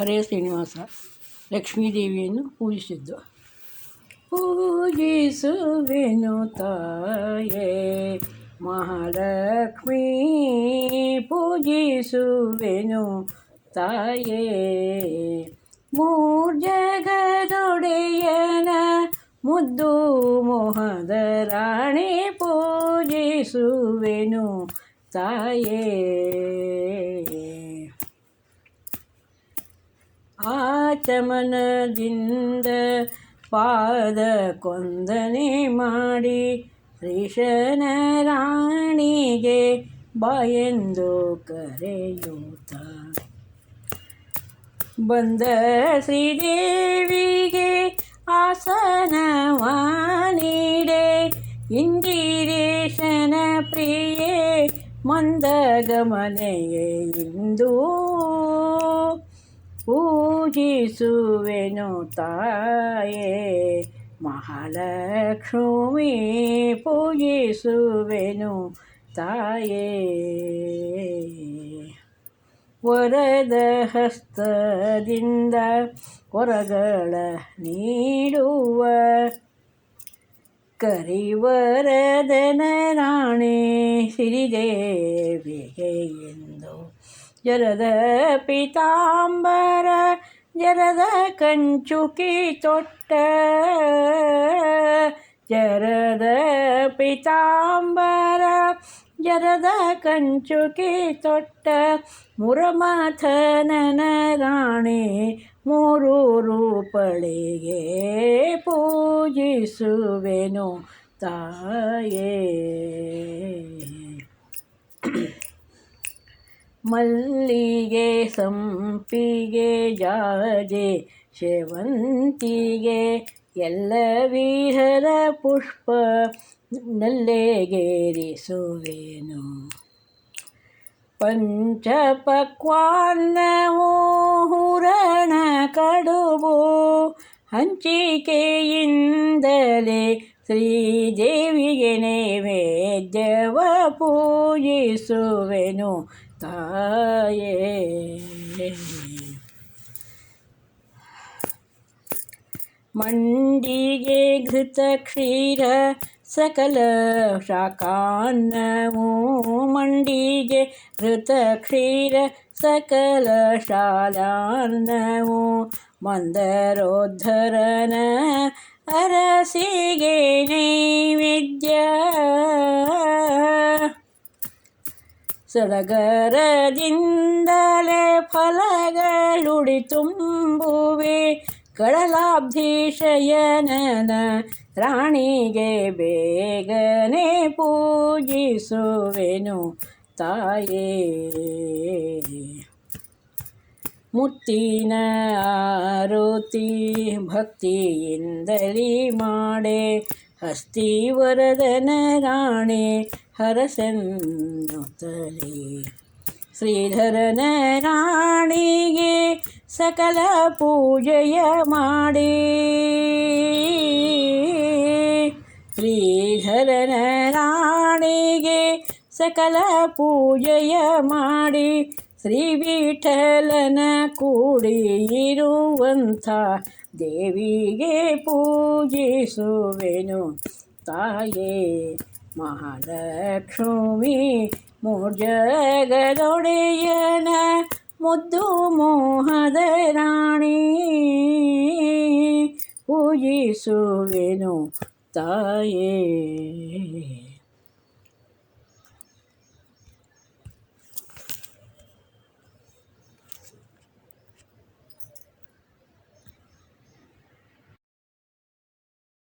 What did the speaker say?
ಹರೇ ಶ್ರೀನಿವಾಸ ಲಕ್ಷ್ಮೀದೇವಿಯನ್ನು ಪೂಜಿಸಿದ್ದು. ಪೂಜಿಸುವೆನು ತಾಯೇ, ಮಹಾಲಕ್ಷ್ಮೀ, ಪೂಜಿಸುವೆನು ತಾಯೇ. ಮೂರ್ಜಗದೊಡೆಯನ ಮುದ್ದು ಮೋಹದ ರಾಣಿ ಪೂಜಿಸುವೆನು ತಾಯೇ. ಆಚಮನದಿಂದ ಪಾದ ಕೊಂದನೆ ಮಾಡಿ ಶ್ರೀಶನ ರಾಣಿಗೆ ಬಾಯೆಂದು ಕರೆಯುತ್ತ ಬಂದ ಶ್ರೀದೇವಿಗೆ ಆಸನವ ನೀಡೆ ಇಂದಿರೇಶನ ಪ್ರಿಯೆ ಮಂದಗಮನೆಯೇ ಇಂದು ಪೂಜಿಸುವೆನು ತಾಯೇ. ಮಹಾಲಕ್ಷ್ಮಿ ಪೂಜಿಸುವೆನು ತಾಯೇ. ವರದ ಹಸ್ತದಿಂದ ಹೊರಗಳ ನೀಡುವ ಕರಿವರದನ ರಾಣಿ ಸಿರಿದೇವಿಗೆ ಜರದ ಪಿತಾಂಬರ ಜರದ ಕಂಚುಕಿ ತೊಟ್ಟ ಜರದ ಪಿತಾಂಬರ ಜರದ ಕಂಚುಕಿ ತೊಟ್ಟ ಮುರಮಾಥನನ ರಾಣಿ ಮೂರು ರೂಪಳಿಗೆ ಪೂಜಿಸುವೆನು ತಾಯೇ ಮಲ್ಲಿಗೆ ಸಂಪಿಗೆ ಜಾಜೆ, ಶೇವಂತಿಗೆ ಎಲ್ಲ ವಿಹರ ಪುಷ್ಪ ನಲ್ಲೆಗೇರಿಸುವೆನು. ಪಂಚಪಕ್ವಾನ್ನವೋ ಹುರಣ ಕಡುಬು, ಹಂಚಿಕೆಯಿಂದಲೇ ಶ್ರೀದೇವಿಗೆ ನೈವೇದ್ಯವ ಪೂಜಿಸುವೆನು. ये मण्डीजे घृतक्षीर सकलशाकान्नमो नवो घृतक्षीर सकलशालान्नमो मन्दरोद्धरन अरसिगे नैविद्या ಸಡಗರದಿಂದಲೇ ಫಲಗಳುಡಿ ತುಂಬುವೆ ಕಡಲಾಬ್ಧೀಶಯನನ ರಾಣಿಗೆ ಬೇಗನೆ ಪೂಜಿಸುವೆನು ತಾಯೇ. ಮುತ್ತಿನ ಆರುತಿ ಭಕ್ತಿಯಿಂದಲೇ ಮಾಡೆ ಹಸ್ತಿವರದನ ರಾಣಿ ಹರಸನ್ನುತ್ತಲೇ. ಶ್ರೀಧರನ ರಾಣಿಗೆ ಸಕಲ ಪೂಜೆಯ ಮಾಡಿ. ಶ್ರೀಧರನ ರಾಣಿಗೆ ಸಕಲ ಪೂಜೆಯ ಮಾಡಿ. ಶ್ರೀ ವಿಠಲನ ಕೂಡಿ ಇರುವಂಥ ದೇವಿಗೆ ಪೂಜಿಸುವೆನು ತಾಯೇ. ಮಹಾಲಕ್ಷ್ಮಿ ಮೂರ್ಜಗದೊಡೆಯನ ಮುದ್ದು ಮೋಹದ ರಾಣಿ ಪೂಜಿಸುವೆನು ತಾಯೇ